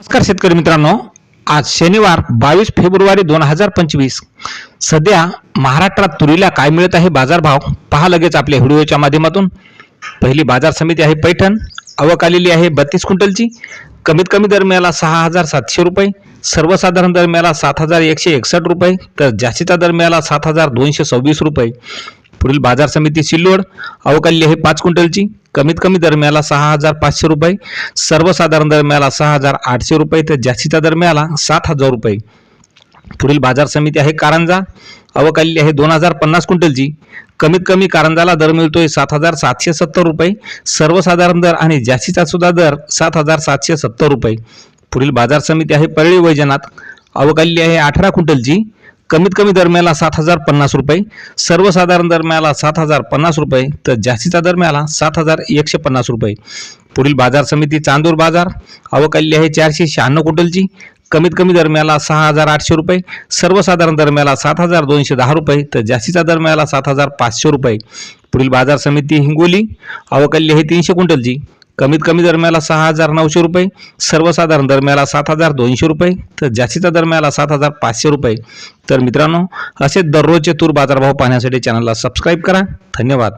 नमस्कार शेतकरी मित्रांनो. आज शनिवार बावीस फेब्रुवारी दोन हजार पंचवीस. सध्या महाराष्ट्रात तुरीला काय मिळत आहे बाजारभाव पहा लगेच आपल्या व्हिडिओच्या माध्यमातून. पहिली बाजार समिती आहे पैठण. आवक आलेली आहे बत्तीस क्विंटलची. कमीत कमी दर मिळाला सहा हजार सातशे रुपये. सर्वसाधारण दर मिळाला सात हजार एकशे एकसष्ट रुपये. तर जास्तीचा दर मिळाला सात हजार दोनशे सव्वीस रुपये. पुढील बाजार समिती सिल्लोड अवकाली आहे पाच क्विंटलची कमीत कमी दरम्याला सहा हजार पाचशे रुपये सर्वसाधारण दरम्याला सहा हजार आठशे रुपये तर जास्तीच्या दरम्याला सात हजार रुपये. पुढील बाजार समिती आहे कारंजा अवकाली आहे दोन हजार पन्नास क्विंटलची कमीत कमी कारंजाला दर मिळतोय सात हजार सातशे सत्तर रुपये सर्वसाधारण दर आणि जास्तीचा सुद्धा दर सात हजार सातशे सत्तर रुपये. पुढील बाजार समिती आहे परळी वैजनाथ अवकाली आहे अठरा क्विंटलची कमीत कमी दरम्याला सात हजार पन्नास रुपये सर्वसाधारण दरम्याला सात हजार पन्नास रुपये तर जास्तीचा दरम्याला सात हजार एकशे पन्नास रुपये. पुढील बाजार समिती चांदूर बाजार अवकाली आहे चारशे शहाण्णव क्विंटलची. कमीत कमी दरम्याला सहा हजार आठशे रुपये सर्वसाधारण दरम्याला सात हजार दोनशे दहा रुपये तर जास्तीचा दरम्याला सात हजार पाचशे रुपये. पुढील बाजार समिती हिंगोली अवकाली आहे तीनशे क्विंटलची. कमीत कमी दरम्याला सहा हजार नऊशे रुपये सर्वसाधारण दरम्याला सात हजार दोनशे रुपये तर जास्तीचा दरम्याला सात हजार पाचशे रुपये. तर मित्रांनो असे दररोजचे तूर बाजारभाव पाहण्यासाठी चॅनलला सबस्क्राईब करा. धन्यवाद.